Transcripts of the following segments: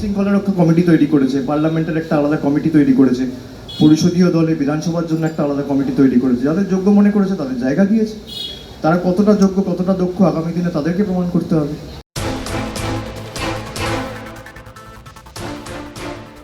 শৃঙ্খলা রক্ষা কমিটি তৈরি করেছে, পার্লামেন্টের একটা আলাদা কমিটি তৈরি করেছে, পরিষদীয় দলে বিধানসভার জন্য একটা আলাদা কমিটি তৈরি করেছে। যাদের যোগ্য মনে করেছে তাদের জায়গা দিয়েছে। তারা কতটা যোগ্য, কতটা দক্ষ আগামী দিনে তাদেরকে প্রমাণ করতে হবে।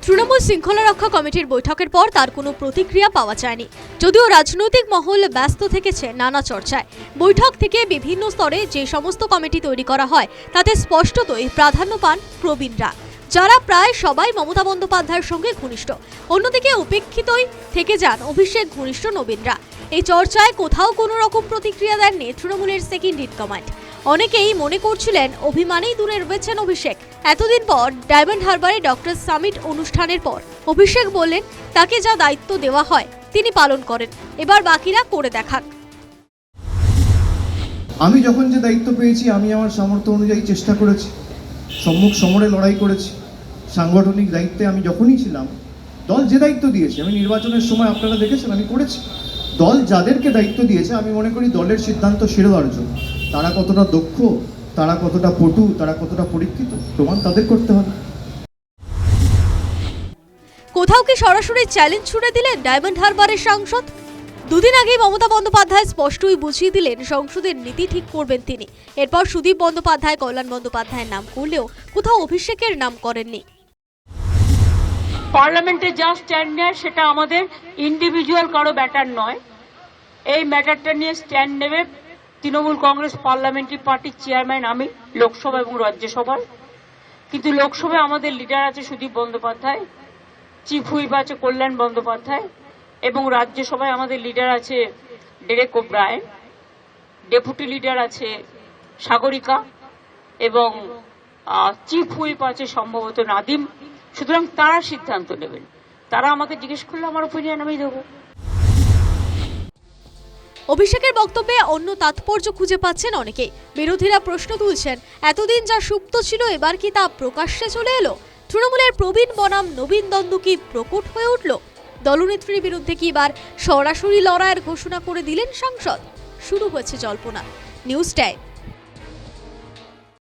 তৃণমূল শৃঙ্খলা রক্ষা কমিটির বৈঠকের পর তার কোনো প্রতিক্রিয়া পাওয়া যায়নি। যদিও রাজনৈতিক মহল ব্যস্ত থেকেছে নানা চর্চায়। বৈঠক থেকে বিভিন্ন স্তরে যে সমস্ত কমিটি তৈরি করা হয়, তাতে স্পষ্টতই প্রাধান্য পান প্রবীণরা। যারা প্রায় সবাই মমতা বন্দ্যোপাধ্যায়ের সঙ্গে ঘনিষ্ঠ। অন্যদিকে উপেক্ষিতই থেকে যান অভিষেক ঘনিষ্ঠ নবীনরা। এই চর্চায় কোথাও কোনো রকম প্রতিক্রিয়া দেননি তৃণমূলের সেকেন্ড ইন কমান্ড অনেকেই মনে করছিলেন অভিমানেই দূরে রয়েছেন অভিষেক। এতদিন পর ডায়মন্ড হারবারে ডক্টর সামিট অনুষ্ঠানের পর অভিষেক বললেন, তাকে যা দায়িত্ব দেওয়া হয়, তিনি পালন করেন। এবার বাকিরা করে দেখাক। আমি যখন যে দায়িত্ব পেয়েছি, আমি আমার সামর্থ্য অনুযায়ী চেষ্টা করেছি। সম্মুখ সমরে লড়াই করেছি। সাংগঠনিক দায়িত্বে আমি যখনই ছিলাম, দল যে দায়িত্ব দিয়েছে, আমি নির্বাচনের সময় আপনারা দেখেছেন, আমি করেছি। দল যাদেরকে দায়িত্ব দিয়েছে, আমি মনে করি দলের সিদ্ধান্ত শিরোধার্য তারা কতটা দক্ষ, তারা কতটা পটু, তারা কতটা পরীক্ষিত, প্রমাণ তাদের করতে হবে। কোথাও কি সরাসরি চ্যালেঞ্জ ছুড়ে দিলেন ডায়মন্ড হারবারের সাংসদ? দুদিন আগেই মমতা বন্দ্যোপাধ্যায় স্পষ্টই বুঝিয়ে দিলেন, সংসদের নীতি ঠিক করবেন তিনি। এরপর সুদীপ বন্দ্যোপাধ্যায়, কল্যাণ বন্দ্যোপাধ্যায়ের নাম করলেও কোথাও অভিষেকের নাম করেননি। পার্লামেন্টে যা স্ট্যান্ড নেয়, সেটা আমাদের ইন্ডিভিজুয়াল কারও ব্যাটার নয়। এই ম্যাটারটা নিয়ে স্ট্যান্ড নেবে তৃণমূল কংগ্রেস পার্লামেন্টারি পার্টির চেয়ারম্যান আমি, লোকসভা এবং রাজ্যসভার। কিন্তু লোকসভায় আমাদের লিডার আছে সুদীপ বন্দ্যোপাধ্যায় চিফ হুইপ আছে কল্যাণ বন্দ্যোপাধ্যায়, এবং রাজ্যসভায় আমাদের লিডার আছে ডেরেক ওব্রায়ন ডেপুটি লিডার আছে সাগরিকা, এবং চিফ হুইপ আছে সম্ভবত নাদিম। সুতরাং তারা সিদ্ধান্ত নেবেন। তারা আমাকে জিজ্ঞেস করলে আমার ওপিনিয়ন আমি দেবো অভিষেকের বক্তব্যে অন্য তাৎপর্য খুঁজে পাচ্ছেন অনেকেই। বিরোধীরা প্রশ্ন তুলছেন, এতদিন যা সুপ্ত ছিল, এবার কি তা প্রকাশ্যে চলে এলো? তৃণমূলের প্রবীণ বনাম নবীন দ্বন্দ্ব কি প্রকট হয়ে উঠল? দলনেত্রীর বিরুদ্ধে কি এবার সরাসরি লড়াইয়ের ঘোষণা করে দিলেন সাংসদ? শুরু হয়েছে জল্পনা। News time.